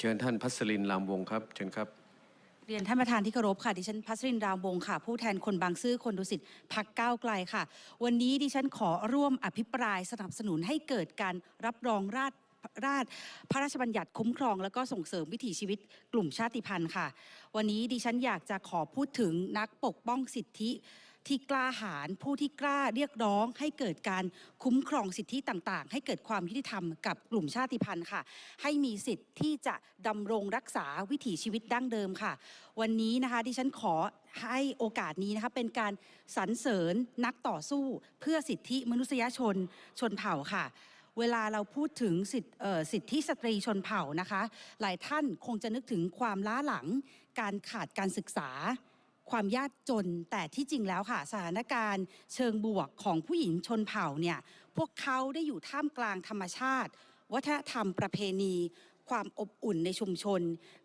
เชิญท่านพัสลินลามวงศ์ครับเชิญครับเรียนท่านประธานที่เคารพค่ะดิฉันพัสรินรามวงศ์ค่ะ ผู้แทนคนบางซื่อคนดุสิตพักก้าวไกลค่ะ วันนี้ดิฉันขอร่วมอภิปรายสนับสนุนให้เกิดการรับรองราชราชพระราชบัญญัติคุ้มครอง และก็ส่งเสริมวิถีชีวิตกลุ่มชาติพันธุ์ค่ะ วันนี้ดิฉันอยากจะขอพูดถึงนักปกป้องสิทธิ ที่กล้าหาญผู้ที่กล้าเรียกร้อง ให้เกิดการคุ้มครองสิทธิต่างๆ ให้เกิดความยุติธรรมกับกลุ่มชาติพันธุ์ค่ะ ให้มีสิทธิ์ที่จะดำรงรักษาวิถีชีวิตดั้งเดิมค่ะ วันนี้นะคะดิฉันขอให้โอกาสนี้นะคะเป็นการสรรเสริญนักต่อสู้ เพื่อสิทธิมนุษยชนชนเผ่าค่ะเวลาเราพูดถึงสิทธิเอ่อสิทธิสตรีชนเผ่านะคะ หลายท่านคงจะนึกถึงความล้าหลัง การขาดการศึกษา ความยากจน แต่ที่จริงแล้วค่ะ สถานการณ์เชิงบวกของผู้หญิงชนเผ่าเนี่ยพวกเขาได้อยู่ท่ามกลางธรรมชาติ วัฒนธรรมประเพณี ความอบอุ่นในชุมชน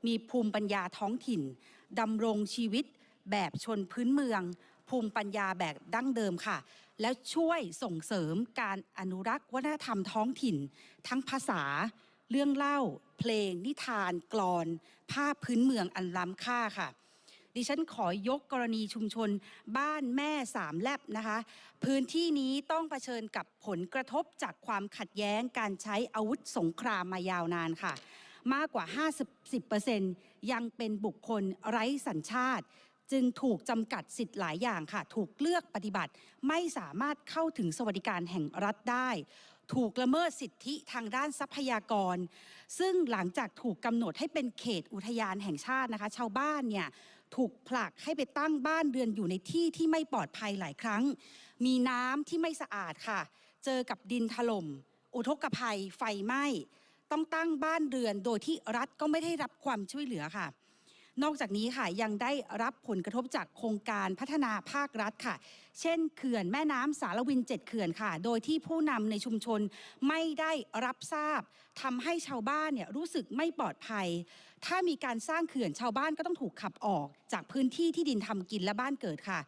มีภูมิปัญญาท้องถิ่นดำรงชีวิตแบบชนพื้นเมือง ภูมิปัญญาแบบดั้งเดิมค่ะ แล้วช่วยส่งเสริมการอนุรักษ์วัฒนธรรมท้องถิ่น ทั้งภาษา เรื่องเล่า เพลง นิทาน กลอน ภาพพื้นเมืองอันล้ำค่าค่ะ ดิฉันขอยกกรณีชุมชนบ้านแม่สามแลบนะคะ พื้นที่นี้ต้องเผชิญกับผลกระทบจากความขัดแย้งการใช้อาวุธสงครามมายาวนานค่ะ มากกว่า 50%ยังเป็นบุคคลไร้สัญชาติจึงถูกจำกัดสิทธิ์หลายอย่างค่ะ ถูกเลือกปฏิบัติ ไม่สามารถเข้าถึงสวัสดิการแห่งรัฐได้ ถูกละเมิดสิทธิทางด้านทรัพยากร ซึ่งหลังจากถูกกำหนดให้เป็นเขตอุทยานแห่งชาตินะคะ ชาวบ้านเนี่ยถูกผลักให้ไปตั้งบ้านเรือนอยู่ในที่ที่ไม่ปลอดภัยหลายครั้ง มีน้ำที่ไม่สะอาดค่ะ เจอกับดินถล่ม อุทกภัย ไฟไหม้ ต้องตั้งบ้านเรือนโดยที่รัฐก็ไม่ได้รับความช่วยเหลือค่ะ นอกจากนี้ค่ะยังได้รับผลกระทบจากโครงการพัฒนาภาครัฐค่ะ เช่น เขื่อนแม่น้ำสารวินเจ็ดเขื่อนค่ะ โดยที่ผู้นำในชุมชนไม่ได้รับทราบทำให้ชาวบ้านเนี่ยรู้สึกไม่ปลอดภัย ถ้ามีการสร้างเขื่อนชาวบ้านก็ต้องถูกขับออก จากพื้นที่ที่ดินทำกินและบ้านเกิดค่ะ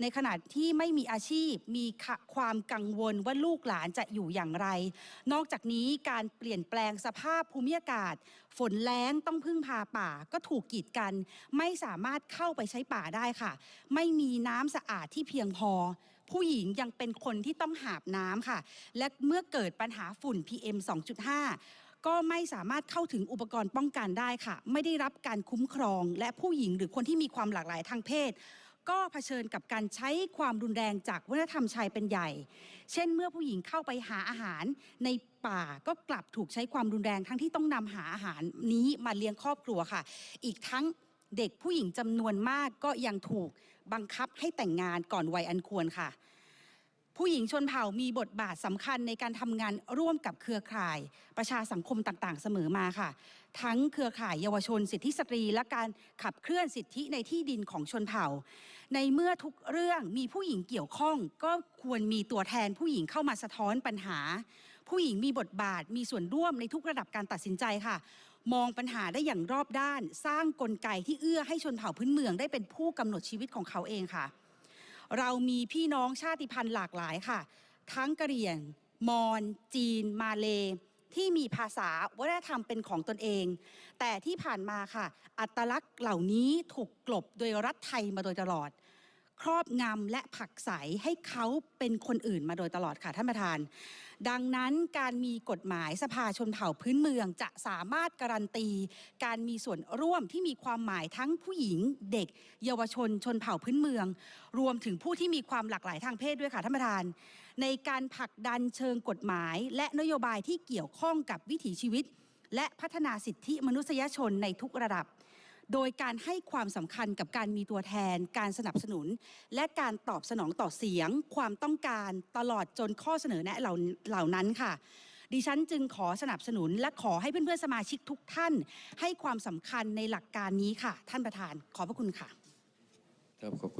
ในขณะที่ไม่มีอาชีพมีความกังวลว่าลูกหลานจะอยู่อย่างไร นอกจากนี้การเปลี่ยนแปลงสภาพภูมิอากาศ ฝนแล้งต้องพึ่งพาป่าก็ถูกกีดกัน ไม่สามารถเข้าไปใช้ป่าได้ค่ะ ไม่มีน้ำสะอาดที่เพียงพอผู้หญิงยังเป็นคนที่ต้องหาบน้ำค่ะ และเมื่อเกิดปัญหาฝุ่น PM 2.5 ก็ไม่สามารถเข้าถึงอุปกรณ์ป้องกันได้ค่ะ ไม่ได้รับการคุ้มครอง และผู้หญิงหรือคนที่มีความหลากหลายทางเพศ ก็เผชิญกับการใช้ความรุนแรงจากวัฒนธรรมชายเป็นใหญ่ เช่น เมื่อผู้หญิงเข้าไปหาอาหารในป่าก็กลับถูกใช้ความรุนแรงทั้งที่ต้องนำหาอาหารนี้มาเลี้ยงครอบครัวค่ะ อีกทั้งเด็กผู้หญิงจำนวนมากก็ยังถูกบังคับให้แต่งงานก่อนวัยอันควรค่ะ ผู้หญิงชนเผ่ามีบทบาทสำคัญในการทำงานร่วมกับเครือข่าย ประชาสังคมต่างๆ เสมอมาค่ะ ทั้งเครือข่ายเยาวชน สิทธิสตรี และการขับเคลื่อนสิทธิในที่ดินของชนเผ่า ในเมื่อทุกเรื่องมีผู้หญิงเกี่ยวข้อง ก็ควรมีตัวแทนผู้หญิงเข้ามาสะท้อนปัญหา ผู้หญิงมีบทบาทมีส่วนร่วมในทุกระดับการตัดสินใจค่ะมองปัญหาได้อย่างรอบด้าน สร้างกลไกที่เอื้อให้ชนเผ่าพื้นเมืองได้เป็นผู้กำหนดชีวิตของเขาเองค่ะ เรามีพี่น้องชาติพันธุ์หลากหลายค่ะ ทั้งกะเหรี่ยง มอญจีน มาเล ที่มีภาษาวัฒนธรรมเป็นของตนเอง แต่ที่ผ่านมาค่ะ อัตลักษณ์เหล่านี้ถูกกลบโดยรัฐไทยมาโดยตลอด ครอบงำและผลักใสให้เขาเป็นคนอื่นมาโดยตลอดค่ะท่านประธาน ดังนั้นการมีกฎหมายสภาชนเผ่าพื้นเมืองจะสามารถการันตี การมีส่วนร่วมที่มีความหมายทั้งผู้หญิงเด็ก เยาวชนชนเผ่าพื้นเมือง รวมถึงผู้ที่มีความหลากหลายทางเพศด้วยค่ะท่านประธาน ในการผลักดันเชิงกฎหมาย และนโยบายที่เกี่ยวข้องกับวิถีชีวิต และพัฒนาสิทธิมนุษยชนในทุกระดับ โดยการให้ความสำคัญกับการมีตัวแทน การสนับสนุน และการตอบสนองต่อเสียง ความต้องการตลอดจนข้อเสนอแนะเหล่าลานั้นค่ะดิฉันจึงขอสนับสนุนและขอให้เพื่อนๆสมาชิกทุกท่าน ให้ความสำคัญในหลักการนี้ค่ะ ท่านประธานขอบพระคุณค่ะ ครับขอบคุณ